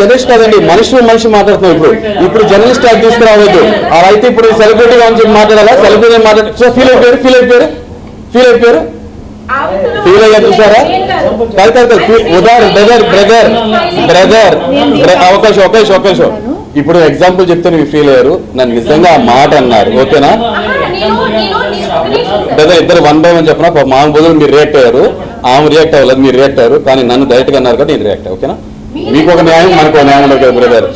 Journalist కాదండి మనుషులు మనిషి మాట్లాడుతున్నాం ఇప్పుడు. ఇప్పుడు జర్నలిస్ట్ అది తీసుకురావద్దు. అలా అయితే ఇప్పుడు సెలబ్రిటీ అని చెప్పి మాట్లాడాలా? సెలబ్రిటీ మాట్లాడు సో ఫీల్ అయిపోయారు ఫీల్ అయిపోయారు ఫీల్ అయిపోయారు ఫీల్ అయ్యారు చూసారా? కాదు కాదు ఉదాహరణ బ్రదర్ బ్రదర్ బ్రదర్ అవకాశం అవకాశం అవకాశం ఇప్పుడు ఎగ్జాంపుల్ చెప్తే మీరు ఫీల్ అయ్యారు. నన్ను నిజంగా ఆ మాట అన్నారు. ఓకేనా? బ్రదర్ ఇద్దరు వన్ బై వన్ చెప్పిన? మా బదులు మీరు రియాక్ట్ అయ్యారు. ఆమె రియాక్ట్ అవ్వలేదు మీరు రియాక్ట్ అయ్యారు. కానీ నన్ను డైరెక్ట్గా అన్నారు కదా నేను రియాక్ట్ ఓకేనా? మీకు ఒక న్యాయం మనకు ఒక న్యాయం ఉండదు కదా బ్రదర్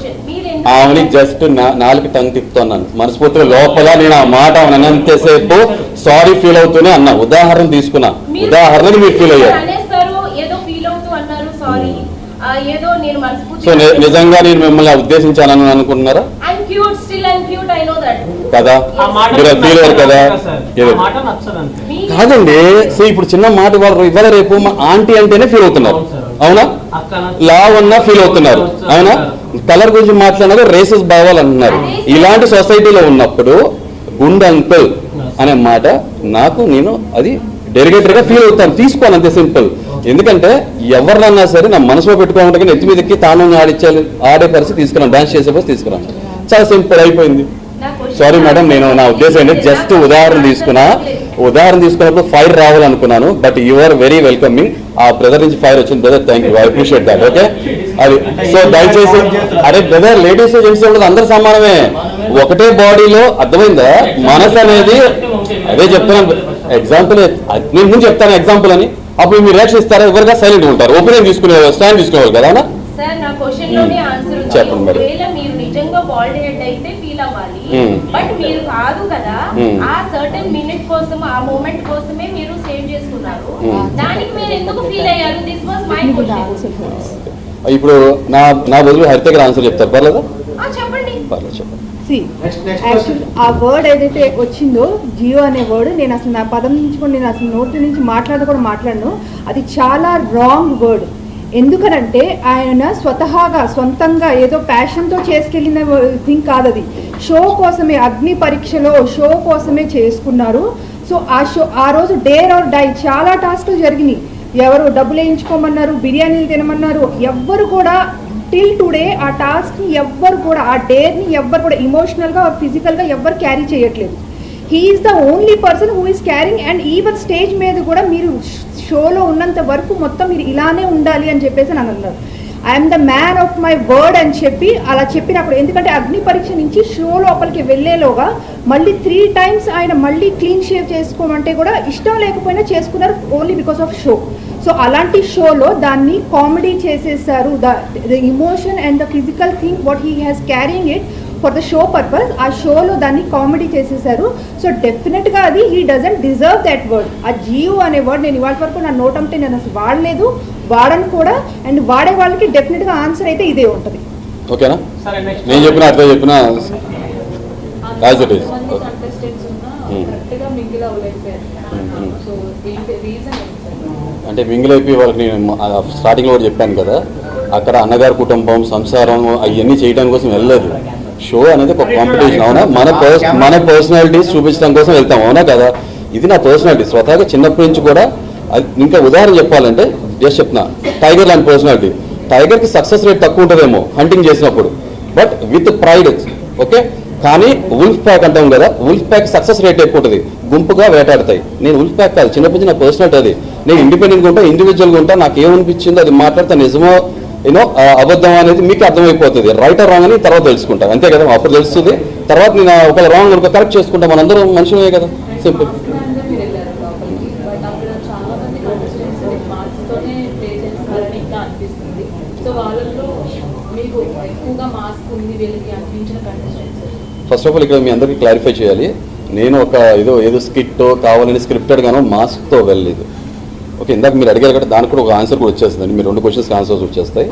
ఆమెని జస్ట్ నాలుగు టంగ్ తిప్పుతున్నాను. మనస్ఫూర్తిగా లోపల నేను ఆ మాట ఆమెను అన్నంతసేపు సారీ ఫీల్ అవుతూనే అన్నా. ఉదాహరణ తీసుకున్నా. ఉదాహరణకి మీరు ఫీల్ అయ్యారు. అనేస్తారు ఏదో ఫీల్ అవుతూ అన్నారు సారీ ఏదో నేను సో నిజంగా నేను మిమ్మల్ని ఉద్దేశించానని అనుకుంటున్నారా? I'm cute still I'm cute I know that కదా? ఆ మాట మీరు ఫీల్ అయ్యారు కదా? కాదండి. సో ఇప్పుడు చిన్న మాట వాళ్ళు ఇవాళ రేపు మా ఆంటీ అంటేనే ఫీల్ అవుతున్నారు. అవును? లా ఉన్నా ఫీల్ అవుతున్నారు. అవునా? కలర్ గురించి మాట్లాడినాక రేసెస్ భావాలు అంటున్నారు. ఇలాంటి సొసైటీలో ఉన్నప్పుడు గుండ్ అంకుల్ అనే మాట నాకు నేను అది డెరిగేటర్గా ఫీల్ అవుతాను. తీసుకోను అంతే సింపుల్ ఎందుకంటే ఎవరినన్నా సరే నా మనసులో పెట్టుకోవడానికి నెత్తి మీదకి తాను ఆడిచ్చే ఆడే పరిస్థితి తీసుకున్నాను డాన్స్ చేసే పరిస్థితి తీసుకున్నాను చాలా సింపుల్ అయిపోయింది. సారీ మేడం నేను నా ఉద్దేశం ఏంటి? జస్ట్ ఉదాహరణ తీసుకున్నా. ఉదాహరణ తీసుకున్నప్పుడు fire రావాలనుకున్నాను but you are very welcoming ఆ బ్రదర్ నుంచి ఫైర్ వచ్చింది. Brother thank you I appreciate that okay అది సో దయచేసి అరే బ్రదర్ లేడీస్ జెంట్స్ కూడా అందరు సమానమే. ఒకటే బాడీలో అర్థమైందా? మనసు అనేది అదే చెప్తున్నాను. ఎగ్జాంపుల్ నేను ముందు చెప్తాను ఎగ్జాంపుల్ అని. అప్పుడు మీరు రియాక్షన్ ఇస్తారా? ఎవరిగా సైలెంట్ ఉంటారు? ఒపీనియన్ తీసుకునే స్టాండ్ తీసుకునేవాళ్ళు కదా? సార్ నా క్వశ్చన్లోనే ఆన్సర్ ఉంది. చెప్పండి మరి. ఒకవేళ మీరు నిజంగా బాల్డ్ హెడ్ అయితే ఫీల్ అవ్వాలి. బట్ మీరు కాదు కదా. ఆ సర్టన్ మినిట్ కోసం ఆ మూమెంట్ కోసమే మీరు సేవ్ చేసుకున్నారు. దానికి మీరు ఎందుకు ఫీల్ అయ్యారు? దిస్ వాస్ మై క్వశ్చన్ ఇప్పుడు నా నా బదులు హరిత గారు ఆన్సర్ చెప్తారు. పర్లేదా? చెప్పండి. పర్లేదు చెప్పండి. ఆ వర్డ్ ఏదైతే వచ్చిందో జియో అనే వర్డ్ నేను అసలు నా పదం నుంచి కూడా నేను అసలు నోటి నుంచి మాట్లాడ కూడా మాట్లాడను. అది చాలా రాంగ్ వర్డ్ ఎందుకనంటే ఆయన స్వతహాగా సొంతంగా ఏదో ప్యాషన్తో చేసుకెళ్ళిన థింగ్ కాదు అది షో కోసమే అగ్ని పరీక్షలో షో కోసమే చేసుకున్నారు. సో ఆ షో ఆ రోజు డేర్ ఆర్ డై చాలా టాస్క్లు జరిగినాయి. ఎవరు డబ్బులు వేయించుకోమన్నారు బిర్యానీలు తినమన్నారు ఎవ్వరు కూడా టిల్ టుడే ఆ టాస్క్ని ఎవ్వరు కూడా ఆ డేర్ని ఎవ్వరు కూడా ఇమోషనల్గా ఫిజికల్గా ఎవ్వరు క్యారీ చేయట్లేదు. He is the only person who is carrying and even stage మీద కూడా మీరు షోలో ఉన్నంత వరకు మొత్తం మీరు ఇలానే ఉండాలి అని చెప్పేసి నన్ను అన్నారు. I'm the man of my word అని చెప్పి అలా చెప్పినప్పుడు ఎందుకంటే అగ్ని పరీక్ష నుంచి షో లోపలికి వెళ్ళేలోగా మళ్ళీ త్రీ టైమ్స్ ఆయన మళ్ళీ క్లీన్ షేవ్ చేసుకోమంటే కూడా ఇష్టం లేకపోయినా చేసుకున్నారు only because of show so అలాంటి షోలో దాన్ని కామెడీ చేసేసారు. The the emotion and the physical thing what he has carrying it for the show purpose ఆ షోలో దాన్ని కామెడీ చేసేసారు. సో డెఫినెట్గా అది he doesn't deserve that word ఆ జియో అనే వర్డ్ నేను ఇవాళ వరకు నా నోట్ అంటే నేను అసలు వాడలేదు వాడను కూడా. అండ్ వాడే వాళ్ళకి డెఫినెట్గా ఆన్సర్ అయితే ఇదే ఉంటుంది. ఓకేనా? నేను చెప్పిన అట్లా చెప్పిన? అంటే మింగిల్ అయిపోయి వాళ్ళకి నేను స్టార్టింగ్లో కూడా చెప్పాను కదా అక్కడ అన్నగారి కుటుంబం సంసారం అవన్నీ చేయడం కోసం వెళ్ళలేదు. షో అనేది ఒక కాంపిటీషన్ అవునా? మన మన పర్సనాలిటీస్ చూపించడం కోసం వెళ్తాం అవునా కదా? ఇది నా పర్సనాలిటీ స్వతహాగా చిన్నప్పటి నుంచి కూడా అది ఇంకా ఉదాహరణ చెప్పాలంటే జస్ట్ చెప్తున్నా. టైగర్ లాంటి పర్సనాలిటీ టైగర్కి సక్సెస్ రేట్ తక్కువ ఉంటుందేమో హంటింగ్ చేసినప్పుడు. బట్ విత్ ప్రైడ్ ఓకే కానీ ఉల్ఫ్ ప్యాక్ అంటాం కదా ఉల్ఫ్ ప్యాక్ సక్సెస్ రేట్ ఎక్కువ ఉంటుంది. గుంపుగా వేటాడతాయి. నేను ఉల్ఫ్ ప్యాక్ కాదు చిన్నప్పటి నుంచి నా పర్సనాలిటీ అది. నేను ఇండిపెండెంట్గా ఉంటా ఇండివిజువల్గా ఉంటా నాకు ఏమనిపించిందో అది మాట్లాడితే నిజమో యూనో అబద్ధం అనేది మీకు అర్థమైపోతుంది. రైట్ రాంగ్ అని తర్వాత తెలుసుకుంటాం. అంతే కదా? అప్పుడు తెలుస్తుంది. తర్వాత నేను ఒకవేళ రాంగ్ అనుకో కరెక్ట్ చేసుకుంటాం. మనందరం మనుషులే కదా? సింపుల్ ఫస్ట్ ఆఫ్ ఆల్ ఇక్కడ మీ అందరికీ క్లారిఫై చేయాలి. నేను ఒక ఏదో ఏదో స్కిట్ కావాలని స్క్రిప్టెడ్ గానో మాస్క్తో వెళ్ళలేదు. ఓకే ఇందాక మీరు అడిగారు కదా దానికి కూడా ఒక ఆన్సర్ కూడా వచ్చేస్తుందండి. మీరు రెండు క్వశ్చన్స్కి ఆన్సర్స్ వచ్చేస్తాయి.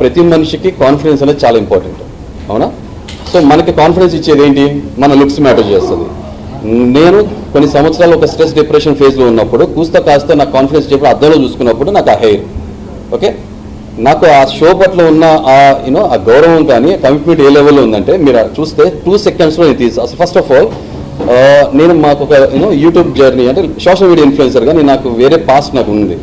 ప్రతి మనిషికి కాన్ఫిడెన్స్ అనేది చాలా ఇంపార్టెంట్ అవునా? సో మనకి కాన్ఫిడెన్స్ ఇచ్చేది ఏంటి? మన లుక్స్ మ్యాటర్ చేస్తుంది. నేను కొన్ని సంవత్సరాలు ఒక స్ట్రెస్ డిప్రెషన్ ఫేజ్లో ఉన్నప్పుడు కూస్తా కాస్త నా కాన్ఫిడెన్స్ చెప్పి అద్దంలో చూసుకున్నప్పుడు నాకు ఆ హెయిర్ ఓకే? నాకు ఆ షో పట్ల ఉన్న ఆ యూనో ఆ గౌరవం కానీ కమిట్మెంట్ ఏ లెవెల్లో ఉందంటే మీరు చూస్తే టూ సెకండ్స్లో నేను తీసి ఫస్ట్ ఆఫ్ ఆల్ నేను మాకు ఒక యూనో యూట్యూబ్ జర్నీ అంటే సోషల్ మీడియా ఇన్ఫ్లుయెన్సర్గా నేను నాకు వేరే పాస్ట్ నాకు ఉంది.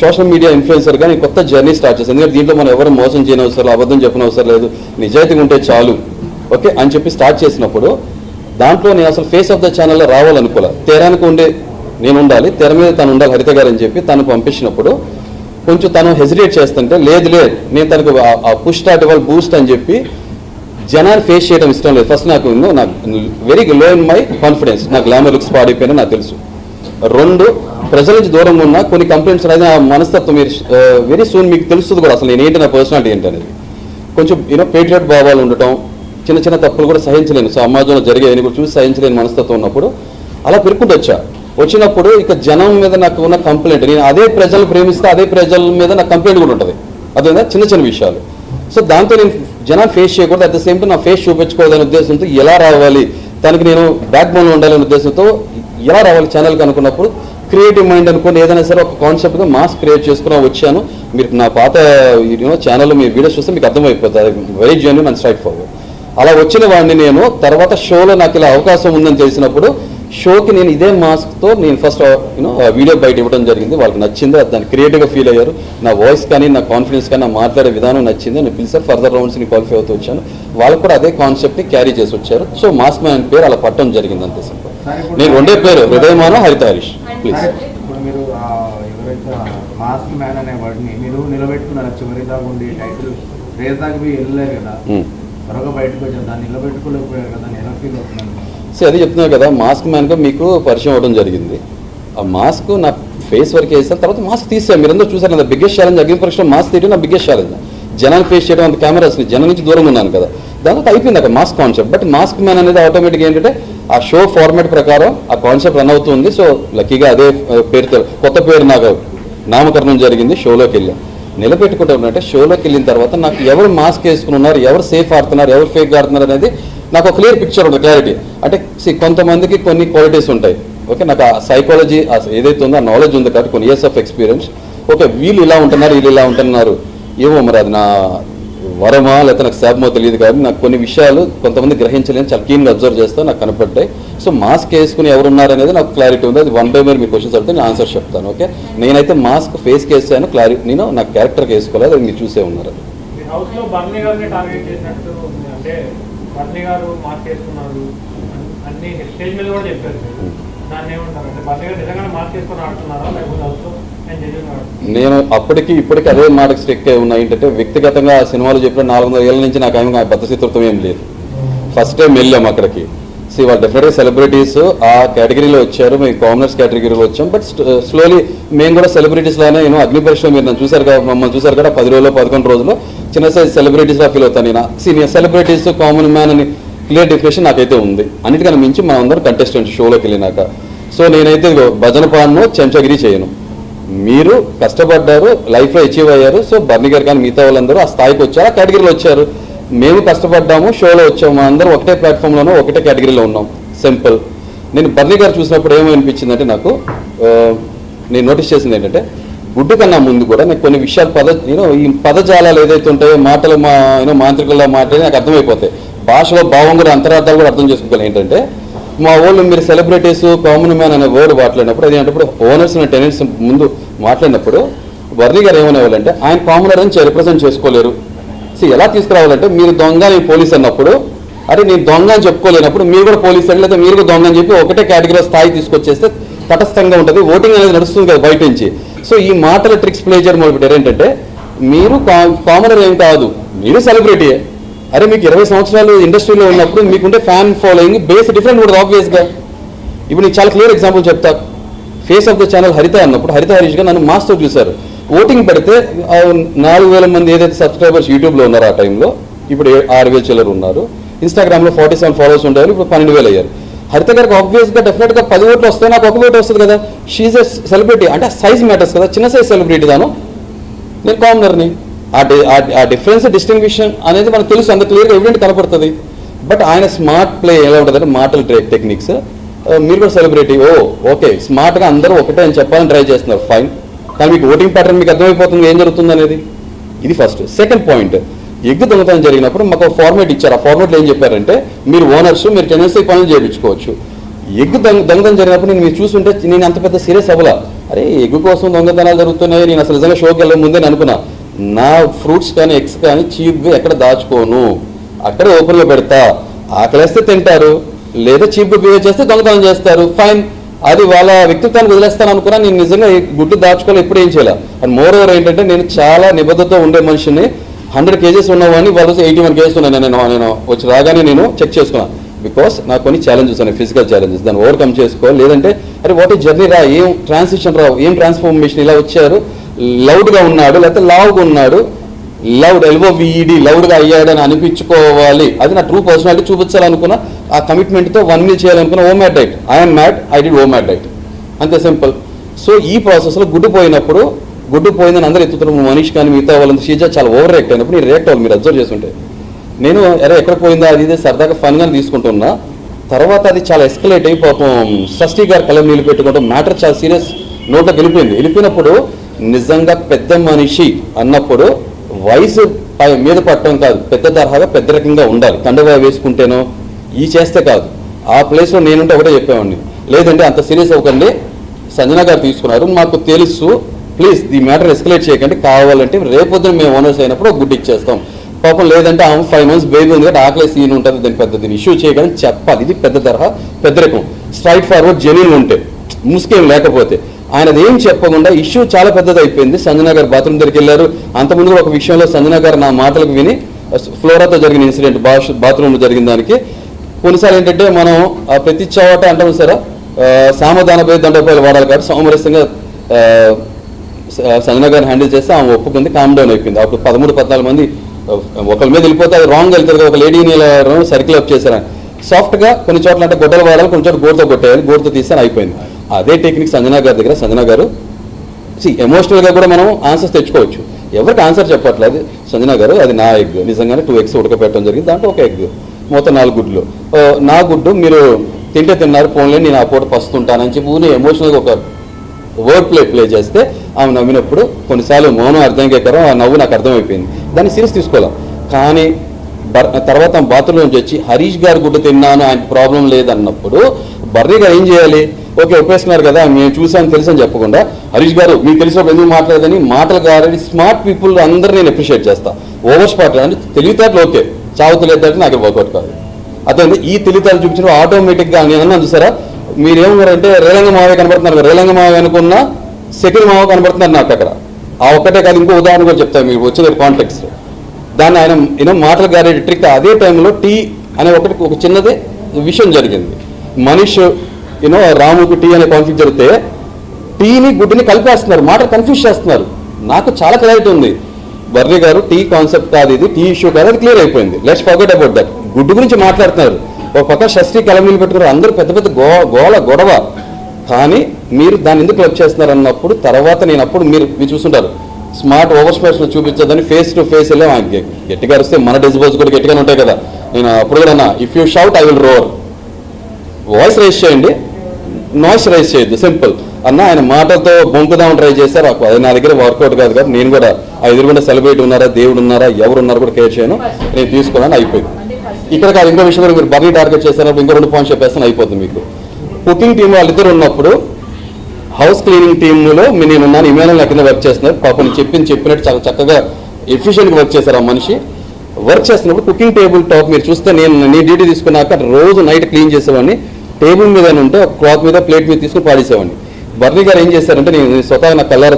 సోషల్ మీడియా ఇన్ఫ్లుయెన్సర్గా నేను కొత్త జర్నీ స్టార్ట్ చేశాను. ఎందుకంటే దీంట్లో మనం ఎవరు మోసం చేయని అవసరం అబద్ధం చెప్పిన అవసరం లేదు. నిజాయితీగా ఉంటే చాలు. ఓకే అని చెప్పి స్టార్ట్ చేసినప్పుడు దాంట్లో నేను అసలు ఫేస్ ఆఫ్ ద ఛానల్లో రావాలనుకోలే. తెరానికి ఉండే నేను ఉండాలి. తెర మీద తను ఉండాలి హరిత గారు అని చెప్పి తను పంపించినప్పుడు కొంచెం తను హెసిటేట్ చేస్తుంటే లేదు లేదు నేను తనకు ఆ- ఆ పుష్ స్టార్ట్ ఇవ్వాలి బూస్ట్ అని చెప్పి జనాన్ని ఫేస్ చేయడం ఇష్టం లేదు. ఫస్ట్ నాకు ఉందో నాకు very low in my confidence నా గ్లామర్ లుక్స్ పాడైపోయినా నాకు తెలుసు. రెండు ప్రజల నుంచి దూరంగా ఉన్న కొన్ని కంప్లైంట్స్ అనేది ఆ మనస్తత్వం మీరు వెరీ సూన్ మీకు తెలుస్తుంది కూడా. అసలు నేను ఏంటి నా పర్సనాలిటీ ఏంటి అనేది. కొంచెం యూనో పేట్రియట్ భావాలు ఉండటం చిన్న చిన్న తప్పులు కూడా సహించలేను. సమాజంలో జరిగేవి కూడా చూసి సహించలేని మనస్తత్వం ఉన్నప్పుడు అలా పెరుక్కుంటూ వచ్చా. వచ్చినప్పుడు ఇక జనం మీద నాకు ఉన్న కంప్లైంట్ నేను అదే ప్రజలు ప్రేమిస్తే అదే ప్రజల మీద నాకు కంప్లైంట్ కూడా ఉంటుంది. అదేనా? చిన్న చిన్న విషయాలు. సో దాంతో నేను జనం ఫేస్ చేయకూడదు. అట్ ద సేమ్ టైం నా ఫేస్ చూపించుకోవాలనే ఉద్దేశంతో ఎలా రావాలి? దానికి నేను బ్యాక్ బోన్ ఉండాలనే ఉద్దేశంతో ఎలా రావాలి ఛానల్కి అనుకున్నప్పుడు క్రియేటివ్ మైండ్ అనుకోండి ఏదైనా సరే ఒక కాన్సెప్ట్గా మాస్ క్రియేట్ చేసుకుని వచ్చాను. మీరు నా పాత యూనో ఛానల్లో మీ వీడియోస్ చూస్తే మీకు అర్థమైపోతుంది. Very genuine and straightforward అలా వచ్చిన వాడిని నేను తర్వాత షోలో నాకు ఇలా అవకాశం ఉందని తెలిసినప్పుడు షోకి నేను ఇదే మాస్క్తో నేను ఫస్ట్ యూనో వీడియో బయట ఇవ్వడం జరిగింది. వాళ్ళకి నచ్చింది అది దాన్ని క్రియేటివ్గా ఫీల్ అయ్యారు. నా వాయిస్ కానీ నా కాన్ఫిడెన్స్ కానీ నా మాట్లాడే విధానం నచ్చింది నేను పిలిచారు ఫర్దర్ రౌండ్స్ని క్వాలిఫై అవుతూ వచ్చాను. వాళ్ళకు కూడా అదే కాన్సెప్ట్ని క్యారీ చేసి వచ్చారు. సో మాస్క్ మ్యాన్ పేరు అలా పట్టడం జరిగింది అంతే సింపుల్ నేను రెండే పేరు హృదయమానం హరిత హరీష్. ప్లీజ్ సరే, మాస్క్ మ్యాన్ అనే వర్డ్ని మీరు నిలబెట్టుకున్నారు? చివరి దాకా ఉండి టైటిల్ రేస్ దాకా మీరు వెళ్ళలేరు కదా. త్వరగా బయటకు వచ్చారు. దాన్ని నిలబెట్టుకోలేకపోయారు కదా ఎలా ఫీల్ అవుతున్నాను సో అది చెప్తున్నా కదా మాస్క్ మ్యాన్గా మీకు పరిచయం అవ్వడం జరిగింది. ఆ మాస్క్ నా ఫేస్ వరకు వేసిన తర్వాత మాస్క్ తీసాను మీరందరూ చూసారు నా బిగ్గెస్ట్ ఛాలెంజ్ అగ్ని పరీక్ష మాస్క్ తీయడం నా బిగ్గెస్ట్ ఛాలెంజ్ జనాన్ని ఫేస్ చేయడం అంత కెమెరాస్ని జనం నుంచి దూరంగా ఉన్నాను కదా. దాంతో అయిపోయింది అక్కడ mask concept but mask man అనేది ఆటోమేటిక్ ఏంటంటే ఆ షో ఫార్మాట్ ప్రకారం ఆ కాన్సెప్ట్ రన్ అవుతుంది. సో లక్కీగా అదే పేరుతో కొత్త పేరు నాకు నామకరణం జరిగింది షోలోకి వెళ్ళాం. నిలబెట్టుకుంటామంటే షోలోకి వెళ్ళిన తర్వాత నాకు ఎవరు మాస్క్ వేసుకుని ఉన్నారు ఎవరు సేఫ్ ఆడుతున్నారు ఎవరు ఫేక్ ఆడుతున్నారు అనేది నాకు ఒక క్లియర్ పిక్చర్ ఉంటుంది క్లారిటీ అంటే కొంతమందికి కొన్ని క్వాలిటీస్ ఉంటాయి. ఓకే నాకు ఆ సైకాలజీ ఏదైతే ఉందో ఆ నాలెడ్జ్ ఉంది కాబట్టి కొన్ని ఇయర్స్ ఆఫ్ ఎక్స్పీరియన్స్ ఓకే వీళ్ళు ఇలా ఉంటున్నారు వీళ్ళు ఇలా ఉంటున్నారు. ఏమో మరి అది నా వరమా లేకపోతే నాకు శాపమో తెలియదు కానీ నాకు కొన్ని విషయాలు కొంతమంది గ్రహించలేని చాలా క్లీన్గా అబ్జర్వ్ చేస్తే నాకు కనపడ్డాయి. సో మాస్క్ వేసుకుని ఎవరు ఉన్నారనేది నాకు క్లారిటీ ఉంది. అది వన్ బై మీరు మీ క్వశ్చన్స్ అడితే నేను ఆన్సర్ చెప్తాను ఓకే నేనైతే మాస్క్ ఫేస్కి వేసాను క్లారిటీ నేను నా క్యారెక్టర్కి వేసుకోలేదు అది మీరు చూసే ఉన్నారు. బర్నీ గారు మార్క్ చేసుకున్నారు అన్ని స్టేజ్ మీద కూడా చెప్పారు. దాన్ని ఏమంటారు? అంటే బర్నీ గారు నిజంగానే మార్క్ చేసుకుని ఆడుతున్నారా? లేకపోతే నేను అప్పటికి ఇప్పటికి అదే మాటకు స్టిక్ అయి ఉన్నాయి. ఏంటంటే వ్యక్తిగతంగా ఆ సినిమాలో చెప్పిన నాలుగు వందల ఏళ్ళ నుంచి నాకు ఏమి బద్దశత్రుత్వం ఏం లేదు. ఫస్ట్ టైం వెళ్ళాం అక్కడికి. సో వాళ్ళు డెఫినెట్గా సెలబ్రిటీస్ ఆ కేటగిరీలో వచ్చారు. మేము కామనర్స్ కేటగిరీలో వచ్చాం. బట్ స్లోలీ uh, మేము కూడా సెలబ్రిటీస్ లానే నేను అగ్ని మీరు నన్ను చూసారు కదా మమ్మల్ని చూసారు కదా పది రోజులు పదకొండు రోజులు చిన్న సైజ్ సెలబ్రిటీస్లా ఫీల్ అవుతాను నేను. సీనియర్ సెలబ్రిటీస్ కామన్ మ్యాన్ అని క్లియర్ డెఫినేషన్ నాకైతే ఉంది. అన్నిటికన్నా మించి మనం అందరం కంటెస్టెంట్ షోలోకి వెళ్ళినాక. సో నేనైతే భజన పాడను చెంచగిరి చేయను. మీరు కష్టపడ్డారు లైఫ్లో అచీవ్ అయ్యారు. సో బర్నీ గారు కానీ మిగతా వాళ్ళందరూ ఆ స్థాయికి వచ్చారు ఆ కేటగిరీలో వచ్చారు. మేము కష్టపడ్డాము షోలో వచ్చాము అందరూ అందరం ఒకటే ప్లాట్ఫామ్లోనూ ఒకటే కేటగిరీలో ఉన్నాం. సింపుల్ నేను బర్నీ గారు చూసినప్పుడు ఏమనిపించిందంటే నాకు నేను నోటీస్ చేసింది ఏంటంటే గుడ్డు కన్నా ముందు కూడా నాకు కొన్ని విషయాలు పద నేను ఈ పదజాలాలు ఏదైతే ఉంటాయో మాటలు మా యూనో మాంత్రికుల్లో మాట్లాడి నాకు అర్థమైపోతాయి. భాషలో భావం కూడా అంతరార్థాలు కూడా అర్థం చేసుకోవాలి ఏంటంటే మా వాళ్ళు మీరు సెలబ్రిటీస్ కామన్ మ్యాన్ అనే వర్డ్ మాట్లాడినప్పుడు అది అంటే ఓనర్స్ టెనెంట్స్ ముందు మాట్లాడినప్పుడు వర్ణి గారు ఏమనేవాళ్ళంటే ఆయన కామనర్ అని రిప్రజెంట్ చేసుకోలేరు. సో ఎలా తీసుకురావాలంటే మీరు దొంగ నేను పోలీస్ అన్నప్పుడు అరే నేను దొంగ అని చెప్పుకోలేనప్పుడు మీరు కూడా పోలీస్ అని లేదా మీరు కూడా దొంగ అని చెప్పి ఒకటే కేటగిరీలో స్థాయి తీసుకొచ్చేస్తే తటస్థంగా ఉంటుంది. ఓటింగ్ అనేది నడుస్తుంది కదా బయట నుంచి. సో ఈ మాటల ట్రిక్స్ ప్లే చేయడం మొదలుపెట్టారు. ఏంటంటే మీరు కామనర్ ఏం కాదు. మీరు సెలబ్రిటీయే అరే మీకు ఇరవై సంవత్సరాలు ఇండస్ట్రీలో ఉన్నప్పుడు మీకుంటే ఫ్యాన్ ఫాలోయింగ్ బేస్ డిఫరెంట్ ఉంటుంది ఆబ్వియస్గా ఇప్పుడు నీకు చాలా క్లియర్ ఎగ్జాంపుల్ చెప్తా. Face of the channel Haritha అన్నప్పుడు హరిత హరీష్గా నన్ను మాస్తో చూశారు. ఓటింగ్ పెడితే నాలుగు వేల మంది ఏదైతే సబ్స్క్రైబర్స్ యూట్యూబ్లో ఉన్నారో ఆ టైంలో ఇప్పుడు ఆరు వేల చిల్లర ఉన్నారు. ఇన్స్టాగ్రామ్లో ఫార్టీ సెవెన్ ఫాలోవర్స్ ఉండేవారు ఇప్పుడు పన్నెండు వేలు అయ్యారు. హరిత గారికి ఆబ్వియస్గా డెఫినెట్గా పది ఓట్లు వస్తే నాకు ఒక ఓటు వస్తుంది కదా. షీజ్ ఎ సెలబ్రిటీ అంటే సైజ్ మ్యాటర్స్ కదా. చిన్న సైజ్ సెలబ్రిటీ దాను. నేను కామనర్ని ఆ డి- ఆ- ఆ డిఫరెన్స్ డిస్టింగ్విషన్ అనేది మనకు తెలుసు అంత క్లియర్గా ఎవిడెంట్ కనపడుతుంది. బట్ ఆయన స్మార్ట్ ప్లే ఎలా ఉంటుందంటే మాటల టెక్నిక్స్ మీరు కూడా సెలబ్రిటీ ఓ ఓకే. స్మార్ట్గా అందరూ ఒకటే అని చెప్పాలని ట్రై చేస్తున్నారు. ఫైన్ కానీ మీకు ఓటింగ్ ప్యాటర్న్ మీకు అర్థమైపోతుంది ఏం జరుగుతుంది అనేది ఇది ఫస్ట్ సెకండ్ పాయింట్ ఎగ్గు దొంగతనం జరిగినప్పుడు మాకు ఫార్మేట్ ఇచ్చారు. ఆ ఫార్మేట్లో ఏం చెప్పారంటే మీరు ఓనర్స్ మీరు టెనెన్సీ పనులు చేయించుకోవచ్చు. ఎగ్గు దొంగతనం జరిగినప్పుడు నేను మీరు చూస్తుంటే నేను అంత పెద్ద సీరియస్ అవ్వలా. అరే ఎగ్గు కోసం దొంగతనాలు జరుగుతున్నాయి నేను అసలు నిజంగా షోకి వెళ్ళే ముందే అనుకున్నా. నా ఫ్రూట్స్ కానీ ఎగ్స్ కానీ చీప్గా ఎక్కడ దాచుకోను? అక్కడ ఓపెన్గా పెడతా. ఆకలేస్తే తింటారు లేదా చీప్గా బిహేవ్ చేస్తే దొంగతనం చేస్తారు. ఫైన్ అది వాళ్ళ వ్యక్తిత్వాన్ని వదిలేస్తాను అనుకున్నా నేను నిజంగా ఈ గుడ్డు దాచుకోవాలి ఎప్పుడు ఏం చేయాలి? అండ్ మోర్ ఓవర్ ఏంటంటే నేను చాలా నిబద్ధతతో ఉండే మనిషిని హండ్రెడ్ కేజెస్ ఉన్నవాడిని వాళ్ళు ఎయిటీ వన్ కేజెస్ ఉన్నాను నేను నేను వచ్చి రాగానే నేను చెక్ చేసుకున్నాను బికాస్ నాకు కొన్ని ఛాలెంజెస్ ఉన్నాయి ఫిజికల్ ఛాలెంజెస్ దాన్ని ఓవర్కమ్ చేసుకోవాలి లేదంటే అరే వాట్ ఈ జర్నీ రా ఏం ట్రాన్సిషన్ రా ఏం ట్రాన్స్ఫర్మేషన్ ఇలా వచ్చారు? లౌడ్గా ఉన్నాడు లేకపోతే లావుగా ఉన్నాడు. లౌడ్ ఎల్వో విఈడి లౌడ్గా అయ్యాడని అనిపించుకోవాలి. అది నా ట్రూ పర్సనాలిటీ చూపించాలనుకున్న ఆ కమిట్మెంట్తో వన్ మీల్ చేయాలనుకున్న OMAD diet. I'm mad I D OMAD diet. అంతే సింపుల్. సో ఈ ప్రాసెస్లో గుడ్డు పోయినప్పుడు గుడ్డు పోయిందని అందరూ ఎత్తుతున్నారు. మనీష్ కానీ మిగతా వాళ్ళని షీజా చాలా ఓవర్ రియాక్ట్ అయినప్పుడు నేను రియాక్ట్ అవ్వాలి మీరు అబ్జర్వ్ చేస్తుంటే. నేను అరే ఎక్కడ పోయిందా? అది ఇది సరదాగా ఫన్గా తీసుకుంటున్నా. తర్వాత అది చాలా ఎస్కలేట్ అయి పాపం షష్ఠీ గారు కలం నీళ్ళు పెట్టుకోవడం మ్యాటర్ చాలా సీరియస్ నోట్లోకి వెళ్ళిపోయింది. వెళ్ళిపోయినప్పుడు నిజంగా పెద్ద మనిషి అన్నప్పుడు వయసు పై మీద పట్టడం కాదు. పెద్ద తరహాగా పెద్ద రకంగా ఉండాలి. కండవా వేసుకుంటేనో ఈ చేస్తే కాదు. ఆ ప్లేస్లో నేనుంటే ఒకటే చెప్పేవాడిని. లేదంటే అంత సీరియస్ అవ్వకండి. సంజన గారు తీసుకున్నారు. మాకు తెలుసు. ప్లీజ్ ఈ మ్యాటర్ ఎస్కలేట్ చేయకండి. కావాలంటే రేపొద్దున మేము ఓనర్స్ అయినప్పుడు గుడ్ ఇచ్చేస్తాం. పాపం లేదంటే ఆమె ఫైవ్ మంత్స్ బేబీ ఉంది కాబట్టి ఆకలి సీన్ ఉంటుంది. దాని పెద్ద దీన్ని ఇష్యూ చేయగానే చెప్పాలి. ఇది పెద్ద తరహా పెద్ద రకం. స్ట్రైట్ ఫార్వర్డ్ జెన్యున్ ఉంటే. ముసుకేం లేకపోతే. ఆయనది ఏం చెప్పకుండా ఇష్యూ చాలా పెద్దది అయిపోయింది సంజన గారు బాత్రూమ్ దగ్గరికి వెళ్ళారు. అంతకుముందు ఒక విషయంలో సంజన గారు నా మాటలకు విని ఫ్లోరాతో జరిగిన ఇన్సిడెంట్ బాష్ బాత్రూమ్లో జరిగిన దానికి కొన్నిసార్లు ఏంటంటే మనం ఆ ప్రతి చోట అంటాం సరే సామధాన పోయి దండోపాయాలు వాడాలి కాబట్టి సామరస్యంగా ఆ, సంజన గారిని హ్యాండిల్ చేస్తే ఆమె ఒప్పుకుంది కామ్ డౌన్ అయిపోయింది. అప్పుడు పదమూడు పద్నాలుగు మంది ఒకరి మీద వెళ్ళిపోతే అది రాంగ్ వెళ్తారు కదా, ఒక లేడీని సర్కిల్ అప్ చేశారు సాఫ్ట్గా కొన్ని చోట్ల అంటే గొడ్డలు వాడాలి కొన్ని చోట్ల గోడుతో కొట్టేయాలి గోడుతో తీస్తే అయిపోయింది. అదే టెక్నిక్ సంజనా గారి దగ్గర. సంజనా గారు సి ఎమోషనల్గా కూడా మనం ఆన్సర్స్ తెచ్చుకోవచ్చు. ఎవరికి ఆన్సర్ చెప్పట్లేదు? సంజనా గారు అది నా ఎగ్ నిజంగానే టూ ఎగ్స్ ఉడకపెట్టడం జరిగింది. దాంట్లో ఒక ఎగ్ మొత్తం నాలుగు గుడ్లు. నా గుడ్డు మీరు తింటే తిన్నారు ఫోన్లే నేను ఆ పూట పస్తుంటానని చెప్పి ఊనే ఎమోషనల్గా ఒక వర్డ్ ప్లే ప్లే చేస్తే ఆమె నవ్వినప్పుడు కొన్నిసార్లు మౌనం అర్థం కేకరం ఆ నవ్వు నాకు అర్థమైపోయింది. దాన్ని సీరియస్ తీసుకోవాలి. కానీ తర్వాత బాత్రూంలోంచి వచ్చి హరీష్ గారు గుడ్డ తిన్నాను ఆయన ప్రాబ్లం లేదన్నప్పుడు బర్రీ గారు ఏం చేయాలి? ఓకే ఒప్పేస్తున్నారు కదా మేము చూసాను తెలుసు అని చెప్పకుండా హరీష్ గారు మీకు తెలిసినప్పుడు ఎందుకు మాట్లాడదని మాటలు కాదని స్మార్ట్ పీపుల్ అందరూ నేను అప్రిషియేట్ చేస్తా. ఓవర్ స్పాట్ అంటే తెలివితేటలు ఓకే చావు తెలివితేటలు నాకు వర్కౌట్ కాదు. అదే ఈ తెలివితేటలు చూపించిన ఆటోమేటిక్గా నేను అన్నాను చూసారా మీరేమన్నారంటే రేలంగ మావే కనబడుతున్నారు రేలంగ మావే అనుకున్న సెకండ్ మావ కనబడుతున్నారు నాకు అక్కడ. ఆ ఒక్కటే కాదు ఇంకో ఉదాహరణ కూడా చెప్తాను మీరు వచ్చేది కాంటెక్స్ట్ దాన్ని ఆయన ఏమో మాటలు గారే ట్రిక్ అదే టైంలో టీ అనే ఒకటి ఒక చిన్నదే విషయం జరిగింది. మనీష్ యూనో రాముకు టీ అనే కాన్ఫ్లిక్ట్ జరిగితే టీని గుడ్డుని కలిపేస్తున్నారు. మాటలు కన్ఫ్యూజ్ చేస్తున్నారు. నాకు చాలా క్లారిటీ ఉంది. బర్రీ గారు టీ కాన్సెప్ట్ కాదు ఇది టీ ఇష్యూ కాదు అది క్లియర్ అయిపోయింది. లెట్స్ ఫర్గెట్ అబౌట్ దట్ గుడ్డు గురించి మాట్లాడుతున్నారు. ఒక పక్క షష్ఠి కలమీలు పెట్టుకున్నారు. అందరూ పెద్ద పెద్ద గో గోళ గొడవ. కానీ మీరు దాన్ని ఎందుకు క్లబ్ చేస్తున్నారు అన్నప్పుడు తర్వాత నేను అప్పుడు మీరు మీరు చూస్తుంటారు స్మార్ట్ ఓవర్ స్మార్ట్స్ చూపించదని ఫేస్ టు ఫేస్ వెళ్ళాం ఆయనకి గట్టిగా అరిస్తే మన డిజిబల్స్ కూడా గట్టిగానే ఉంటాయి కదా. నేను అప్పుడు కూడా అన్నా if you shout I will roar voice raise చేయండి. నాయిస్ రైజ్ చేయొద్దు. సింపుల్ అన్న ఆయన మాటలతో బొంకుదామని ట్రై చేశారు. అది నా దగ్గర వర్కౌట్ కాదు కదా నేను కూడా ఆ ఎదురుగుండా సెలబ్రేట్ ఉన్నారా దేవుడు ఉన్నారా ఎవరు ఉన్నారో కూడా కేర్ చేయను. నేను తీసుకున్నాను అయిపోయింది. ఇక్కడ కాదు ఇంకో విషయం కూడా మీరు బర్నీ టార్గెట్ చేసినప్పుడు ఇంకో రెండు పాయింట్స్ చెప్పేస్తాను అయిపోతుంది మీకు. కుకింగ్ టీం వాళ్ళిద్దరు ఉన్నప్పుడు హౌస్ క్లీనింగ్ టీంలో నేను ఉన్నాను ఇమేనల్ కింద వర్క్ చేస్తున్నారు? పాపం చెప్పింది చెప్పినట్టు చాలా చక్కగా ఎఫిషియెంట్గా వర్క్ చేశారు ఆ మనిషి. వర్క్ చేస్తున్నప్పుడు కుకింగ్ టేబుల్ టాప్ మీరు చూస్తే నేను నీ డ్యూటీ తీసుకున్నాక రోజు నైట్ క్లీన్ చేసేవాడిని. టేబుల్ మీద ఉంటే క్లాత్ మీద ప్లేట్ మీద తీసుకుని పాడేసేవాడిని. బర్రీ గారు ఏం చేశారంటే నేను స్వతహా నా కలర్